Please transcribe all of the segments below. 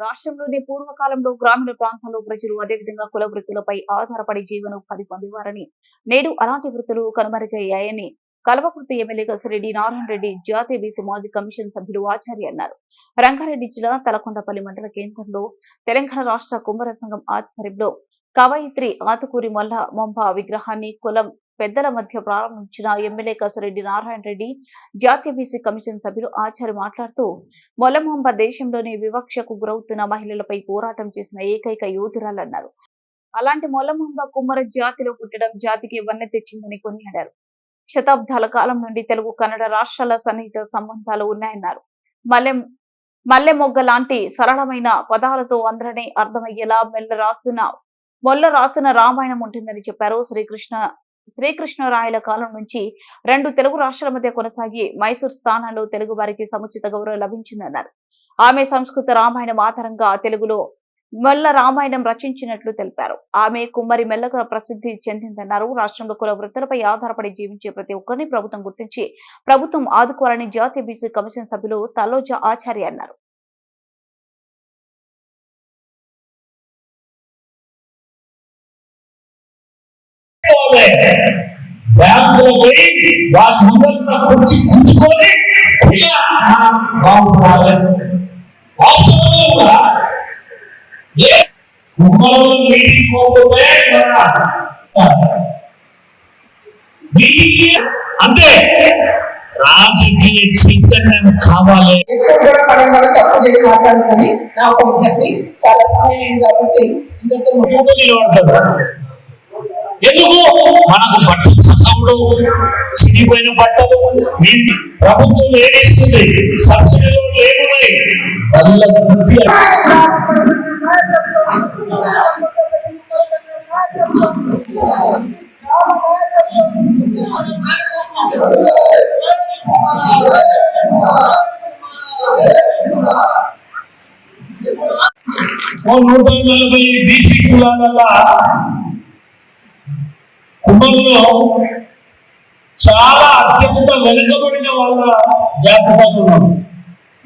రాష్ట్రంలోని పూర్వకాలంలో గ్రామీణ ప్రాంతాల్లో ప్రజలు అదేవిధంగా కుల వృత్తులపై ఆధారపడి జీవనోపాధి పొందేవారని నేడు అలాంటి వృత్తులు కనుమరుగయ్యాయని కల్వకుర్తి ఎమ్మెల్యే కసిరెడ్డి నారాయణ రెడ్డి జాతీయ బీసీ మాజీ కమిషన్ సభ్యులు ఆచార్య అన్నారు. రంగారెడ్డి జిల్లా తలకొండపల్లి మండల కేంద్రంలో తెలంగాణ రాష్ట్ర కుమ్మర సంఘం ఆధ్వర్యంలో కవయిత్రి ఆతుకూరి మల్ల మొంబ విగ్రహాన్ని కులం పెద్దల మధ్య ప్రారంభించిన ఎమ్మెల్యే కసిరెడ్డి నారాయణ రెడ్డి జాతీయ బీసీ కమిషన్ సభ్యులు ఆచార్య మాట్లాడుతూ మొలమొంబ దేశంలోని వివక్షకు గురవుతున్న మహిళలపై పోరాటం చేసిన ఏకైక యోధురాలన్నారు. అలాంటి మొలమొంబ కుమ్మర జాతిలో పుట్టడం జాతికి వన్నె తెచ్చిందని కొనియాడారు. శతాబ్దాల కాలం నుండి తెలుగు కన్నడ రాష్ట్రాల సన్నిహిత సంబంధాలు ఉన్నాయన్నారు. మల్లె మల్లె మొగ్గ లాంటి సరళమైన పదాలతో అందరినీ అర్థమయ్యేలా మెల్ల రాసిన మొల్ల రాసిన రామాయణం ఉంటుందని చెప్పారు శ్రీకృష్ణ శ్రీకృష్ణరాయల కాలం నుంచి రెండు తెలుగు రాష్ట్రాల మధ్య కొనసాగి మైసూర్ స్థానంలో తెలుగు వారికి సముచిత గౌరవం లభించిందన్నారు. ఆమె సంస్కృత రామాయణం ఆధారంగా తెలుగులో మెల్ల రామాయణం రచించినట్లు తెలిపారు. ఆమె కుమ్మరి మెల్లగా ప్రసిద్ధి చెందిందన్నారు. రాష్ట్రంలో కుల వృత్తులపై ఆధారపడి జీవించే ప్రతి ఒక్కరిని ప్రభుత్వం గుర్తించి ప్రభుత్వం ఆదుకోవాలని జాతీయ బీసీ కమిషన్ సభ్యులు తలోజ ఆచార్య అన్నారు. బ్యాంకులో పోయి వాళ్ళ ముందర కుర్చీ కూర్చుకొని ఇలా బాగుండాలి వాస్తవంలో కూడా ఏ కుమ్మలో మీటింగ్ పోతే మీటింగ్ అంటే రాజకీయ చైతన్యం కావాలి ఎక్కువ కూడా పరంగా తప్పు చేసి మాట్లాడుతుంది నా ఒక విజ్ఞప్తి చాలా సమయం అయింది కాబట్టి ఇంతతో ఎందుకు? మనకు బట్టలు సక్కముడు చిరిగిపోయిన బట్టలు మీ ప్రభుత్వం ఏమిస్తుంది సబ్సిడీలో లేవున్నాయి వాళ్ళ వృత్తి నూట నలభై బీసీ కులాల కుటుంబంలో చాలా అత్యంత వెనుకబడిన వాళ్ళ జాతకం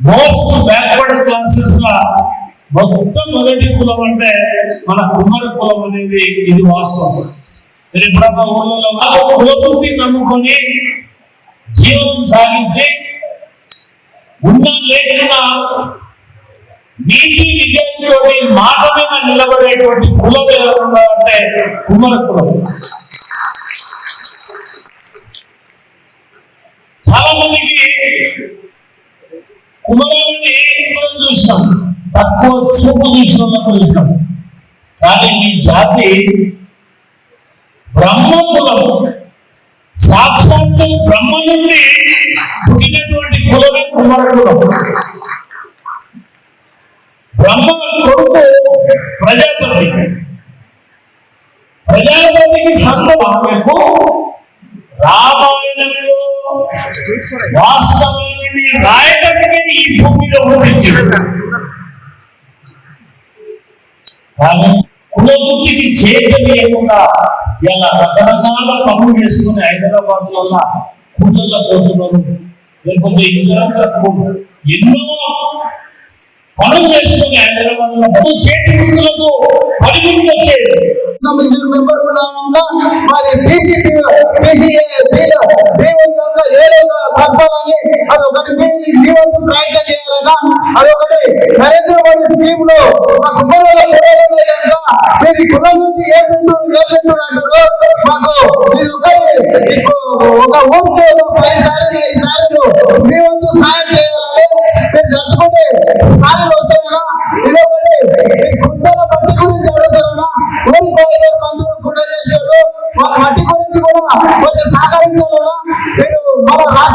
మోస్ట్ బ్యాక్వర్డ్ క్లాసెస్గా మొత్తం మొదటి కులం అంటే మన కుమ్మరి కులం అనేది ఇది వాస్తవం. మీరు ఎప్పుడన్నా ఊళ్ళలో కులవృత్తి నమ్ముకొని జీవనం సాగించి ఉన్నా లేకున్నా నీతి నిజాయితీతో మాట మీద నిలబడేటువంటి కులం ఎలా ఉండాలంటే కుమ్మర కులం. చాలా మందికి కుమారుని మనం చూసినాం తక్కువ చూపు చూసిన చూసినాం కానీ మీ జాతి బ్రహ్మకులం సాక్షాత్తు బ్రహ్మ నుండి పుట్టినటువంటి కులమే కుమర బ్రహ్మ కొడుకు ప్రజాపతి. ప్రజాపతికి సంతం ఆమెకు వాస్తవాన్ని రాయడానికి ఈ భూమిలో పంపించాడు కానీ కులవృత్తికి చేయకుండా ఇలా రకరకాల పనులు చేసుకుని హైదరాబాద్ పోతున్నారు లేకపోతే ఇతర ఎన్నో పనులు చేసుకుని హైదరాబాద్లో చేతి వృత్తులకు పనిముట్లు వచ్చేది మెంబర్ మరి విధంగా ఏదైనా పంపాలని అదొకటి జీవంతో ప్రయత్నం చేయాలన్నా అదొకటి నరేంద్ర మోడీ స్కీమ్లో మా కుటుంబంలో కుటుంబంలో కనుక మీరు కులం నుంచి ఏ తింటూ ఏ తింటూ మాకు ఇది ఒకటి మీకు ఒక ఊరితో పది సార్లు ఐదు సార్లు మీ వంతు సాయం చేయాలని మీరు తలుచుకుంటే సార్లు বাবা